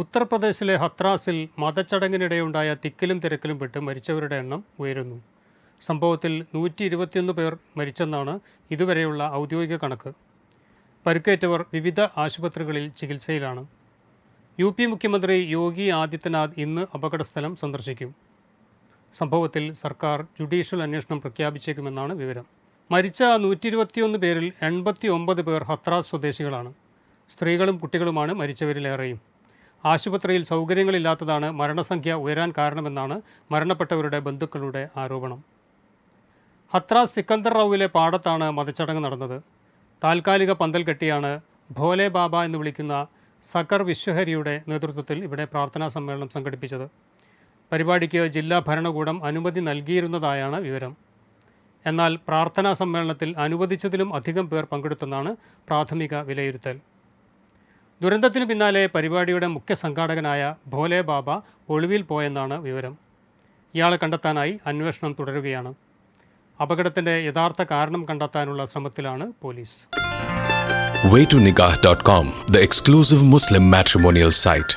ഉത്തർപ്രദേശിലെ ഹത്രാസിൽ മതച്ചടങ്ങിനിടെയുണ്ടായ തിക്കിലും തിരക്കിലും പെട്ട് മരിച്ചവരുടെ എണ്ണം ഉയരുന്നു. സംഭവത്തിൽ നൂറ്റി ഇരുപത്തിയൊന്ന് പേർ മരിച്ചെന്നാണ് ഇതുവരെയുള്ള ഔദ്യോഗിക കണക്ക്. പരുക്കേറ്റവർ വിവിധ ആശുപത്രികളിൽ ചികിത്സയിലാണ്. യു പി മുഖ്യമന്ത്രി യോഗി ആദിത്യനാഥ് ഇന്ന് അപകടസ്ഥലം സന്ദർശിക്കും. സംഭവത്തിൽ സർക്കാർ ജുഡീഷ്യൽ അന്വേഷണം പ്രഖ്യാപിച്ചേക്കുമെന്നാണ് വിവരം. മരിച്ച നൂറ്റി ഇരുപത്തിയൊന്ന് പേരിൽ എൺപത്തി ഒമ്പത് പേർ ഹത്രാസ് സ്വദേശികളാണ്. സ്ത്രീകളും കുട്ടികളുമാണ് മരിച്ചവരിലേറെയും. ആശുപത്രിയിൽ സൗകര്യങ്ങളില്ലാത്തതാണ് മരണസംഖ്യ ഉയരാൻ കാരണമെന്നാണ് മരണപ്പെട്ടവരുടെ ബന്ധുക്കളുടെ ആരോപണം. ഹത്രാസ് സിക്കന്ദർ റാവുവിലെ പാടത്താണ് മതച്ചടങ്ങ് നടന്നത്. താൽക്കാലിക പന്തൽ കെട്ടിയാണ് ഭോലെ ബാബ എന്ന് വിളിക്കുന്ന സക്കർ വിശ്വഹരിയുടെ നേതൃത്വത്തിൽ ഇവിടെ പ്രാർത്ഥനാ സമ്മേളനം സംഘടിപ്പിച്ചത്. പരിപാടിക്ക് ജില്ലാ ഭരണകൂടം അനുമതി നൽകിയിരുന്നതായാണ് വിവരം. എന്നാൽ പ്രാർത്ഥനാ സമ്മേളനത്തിൽ അനുവദിച്ചതിലും അധികം പേർ പങ്കെടുത്തെന്നാണ് പ്രാഥമിക വിലയിരുത്തൽ. ദുരന്തത്തിനു പിന്നാലെ പരിപാടിയുടെ മുഖ്യ സംഘാടകനായ ഭോലെ ബാബ ഒളിവിൽ പോയെന്നാണ് വിവരം. ഇയാളെ കണ്ടെത്താനായി അന്വേഷണം തുടരുകയാണ്. അപകടത്തിന്റെ യഥാർത്ഥ കാരണം കണ്ടെത്താനുള്ള ശ്രമത്തിലാണ് police. Waytonikah.com, the exclusive Muslim matrimonial site.